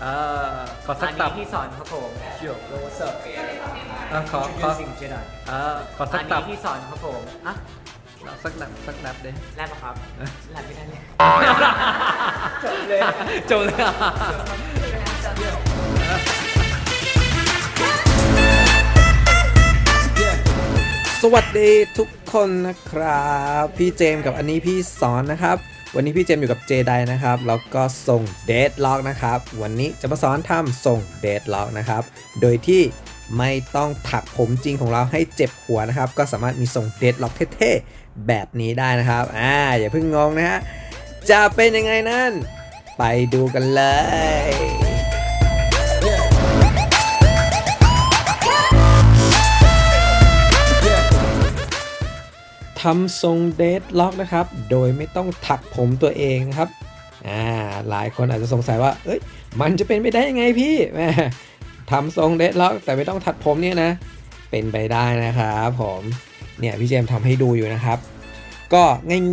สอนครับผมโยกโรเซอร์อะขอขอสิ่งเจไดอ่าขอสัอักนตันี้บที่สอนครับผมอะสักนับสักนับเด้แลบปะครับแลบไม่ได้เลยจบเลยจบเลยอะสวัสดีทุกคนนะครับ พี่เจมส์กับอันนี้พี่สอนนะครับ วันนี้พี่เจมอยู่กับเจไดนะครับ แล้วก็ส่งเดดล็อกนะครับ วันนี้จะมาสอนทำส่งเดดล็อกนะครับ โดยที่ไม่ต้องถักผมจริงของเราให้เจ็บหัวนะครับ ก็สามารถมีส่งเดดล็อกเท่ๆแบบนี้ได้นะครับ อ่า อย่าเพิ่งงงนะฮะ จะเป็นยังไงนั่น ไปดูกันเลย ทำทรงเดดล็อกนะครับ โดยไม่ต้องถักผมตัวเองครับอ่าหลายคนอาจจะสงสัยว่า เอ้ย มันจะเป็นไปได้ยังไงพี่แม่ทำทรงเดดล็อกแต่ไม่ต้องถักผมเนี่ยนะ เป็นไปได้นะครับผม เนี่ยพี่เจมทำให้ดูอยู่นะครับ ก็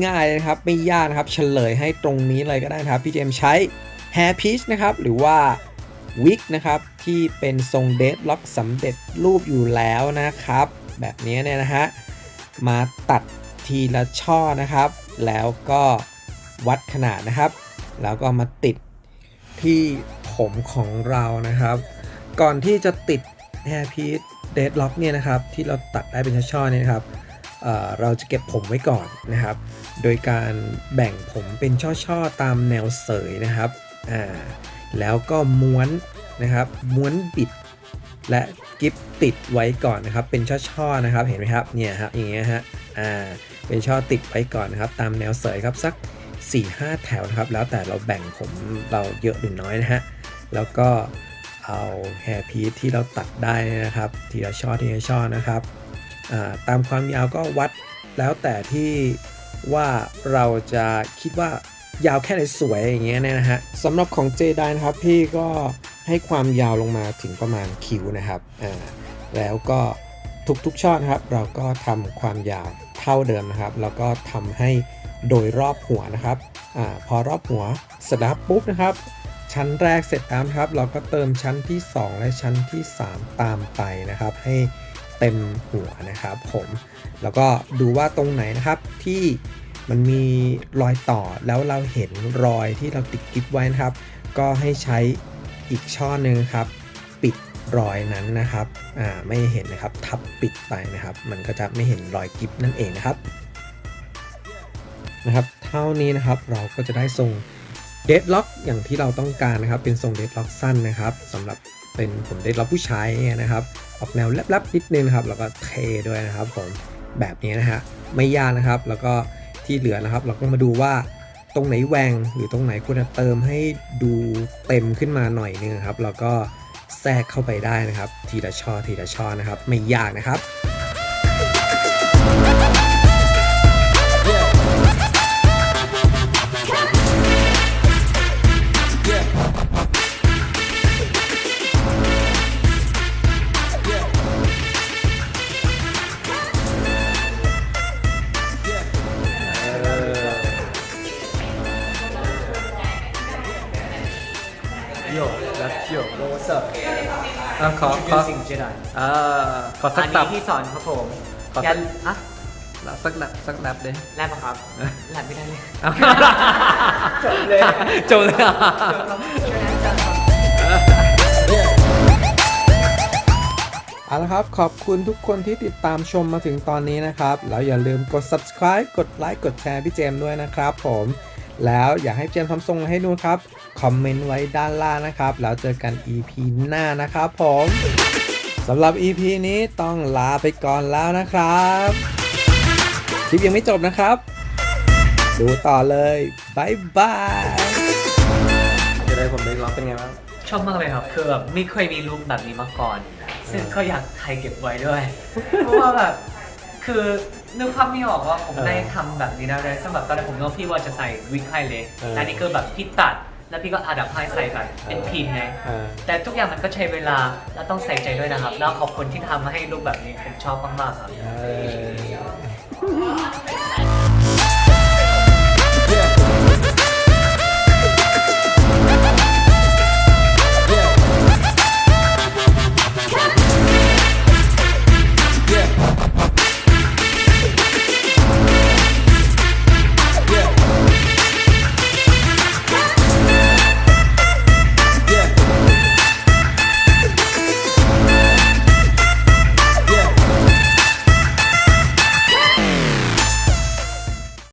ง่ายๆนะครับไม่ยากนะครับเฉลยให้ตรงนี้เลยก็ได้ครับพี่เจมใช้ hair piece นะครับหรือว่าวิกนะครับที่เป็นทรงเดดล็อกสำเร็จรูปอยู่แล้วนะครับ แบบนี้เนี่ยนะฮะมาตัด ทีละช่อนะครับ แล้วก็วัดขนาดนะครับ แล้วก็มาติดที่ผมของเรานะครับ ก่อนที่จะติด hair piece deadlock เนี่ยนะครับ ที่เราตัดได้เป็นช่อๆเนี่ยนะครับเเราจะเก็บผมไว้ก่อนนะครับ โดยการแบ่งผมเป็นช่อๆตามแนวเสยนะครับอ่าแล้วก็ม้วนนะครับม้วนบิด และกิฟติดไว้ก่อนนะครับ เป็นช่อๆนะครับ เห็นไหมครับเนี่ยครับอย่างเงี้ยฮะอ่า เป็นช่อติดไว้ก่อนนะครับ ตามแนวเสยครับสัก 4-5 แถวนะครับ แล้วแต่เราแบ่งผมเราเยอะหรือน้อยนะฮะ แล้วก็เอาแฮร์พีซที่เราตัดได้นะครับ ทีละช่อทีละช่อนะครับ ตามความยาวก็วัดแล้วแต่ที่ว่าเราจะคิดว่ายาวแค่ไหนสวยอย่างเงี้ยเนี่ยนะฮะสำหรับของเจไดนะครับพี่ก็ให้ความยาวลงมาถึงประมาณคิ้วนะครับอ่าแล้วก็ทุกๆช่อนะครับ เราก็ทำความยาว ท่าเดิมนะครับ แล้วก็ทำให้โดยรอบหัวนะครับอพอรอบหัวเสร็จแล้วปุ๊บนะครับ ชั้นแรกเสร็จแล้วครับ เราก็เติมชั้นที่ 2 และชั้นที่ 3 ตามไปนะครับ ให้เต็มหัวนะครับผม แล้วก็ดูว่าตรงไหนนะครับที่มันมีรอยต่อแล้วเราเห็นรอยที่เราติดกิ๊บไว้นะครับ ก็ให้ใช้อีกช่อหนึ่งครับ ปิด รอยนั้นนะครับอ่าไม่เห็นนะครับทับปิดไปนะครับ มันก็จะไม่เห็นรอยกิ๊บนั่นเองนะครับนะครับ เท่านี้นะครับเราก็จะได้ทรงเดดล็อกอย่างที่เราต้องการนะครับ เป็นทรงเดดล็อกสั้นนะครับสำหรับเป็นผมเดดล็อกผู้ชายเนี่ยนะครับ ออกแนวแลบๆนิดนึงนะครับ แล้วก็เทด้วยนะครับผมแบบนี้นะฮะไม่ยากนะครับ แล้วก็ที่เหลือนะครับ เราก็มาดูว่าตรงไหนแหวงหรือตรงไหนควรจะเติมให้ดูเต็มขึ้นมาหน่อยนึงครับ แล้วก็ แทรกเข้าไปได้นะครับ ทีละช่อทีละช่อนะครับ ไม่ยากนะครับ โยกและโยกโรเซอร์อะขอขอสิ่งเจไดอ่าขอสัอักนตันี้บที่สอนครับผมขอสักยันอะสักนับสักนับเด้แลบปะครับแลบไม่ได้เลยจบเลยจบเลยอะเอาละครับ ขอบคุณทุกคนที่ติดตามชมมาถึงตอนนี้นะครับ แล้วอย่าลืมกด subscribe กดไลค์กดแชร์พี่เจมส์ด้วยนะครับผม แล้วอยากให้เจมส์ทำทรงอะไรให้ดูครับ คอมเมนต์ไว้ด้านล่างนะครับ แล้วเจอกัน EP หน้านะครับผมสำหรับ EP นี้ต้องลาไปก่อนแล้วนะครับคลิปยังไม่จบนะครับ ดูต่อเลยบายบายจะได้ผมได้ล็อกเป็นไงบ้างชอบมากเลยครับ คือแบบไม่เคยมีรูปแบบนี้มาก่อน ซึ่งก็อยากถ่ายเก็บไว้ด้วย เพราะว่าแบบคือ นึกภาพไม่ออกว่าผมเออได้ทำแบบนี้ได้เลยสำหรับตอนแรกผมนึกว่าพี่ว่าจะใส่วิกให้เลยเออแต่นี่คือแบบพี่ตัด แล้วพี่ก็อาดับให้ใส่แบบเป็นพินไงอ่าแต่ทุกอย่างมันก็ใช้เวลา และต้องใส่ใจด้วยนะครับ แล้วขอบคุณที่ทำมาให้รูปแบบนี้ผมชอบมากๆครับ เออ